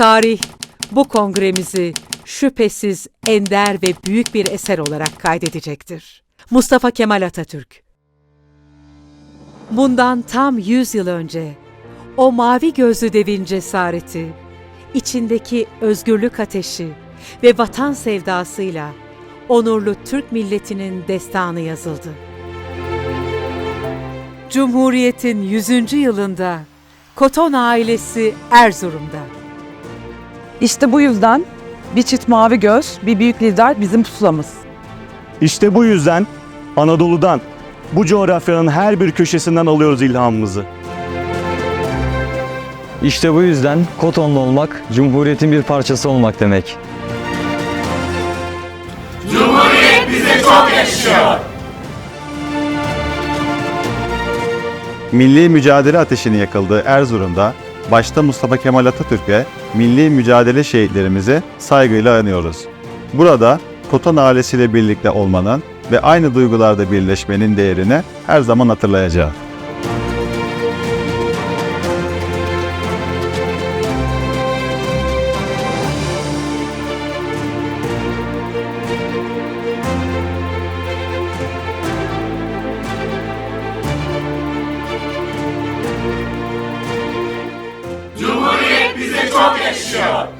Tarih bu kongremizi şüphesiz ender ve büyük bir eser olarak kaydedecektir. Mustafa Kemal Atatürk Bundan tam 100 yıl önce o mavi gözlü devin cesareti, içindeki özgürlük ateşi ve vatan sevdasıyla onurlu Türk milletinin destanı yazıldı. Cumhuriyet'in 100. yılında Koton ailesi Erzurum'da. İşte bu yüzden bir çift mavi göz, bir büyük lider bizim pusulamız. İşte bu yüzden Anadolu'dan, bu coğrafyanın her bir köşesinden alıyoruz ilhamımızı. İşte bu yüzden Kotonlu olmak, Cumhuriyet'in bir parçası olmak demek. Milli mücadele ateşini yakıldığı Erzurum'da başta Mustafa Kemal Atatürk'e milli mücadele şehitlerimizi saygıyla anıyoruz. Burada Koton ailesiyle birlikte olmanın ve aynı duygularda birleşmenin değerini her zaman hatırlayacağız. Cumhuriyet bize çok yakışıyor.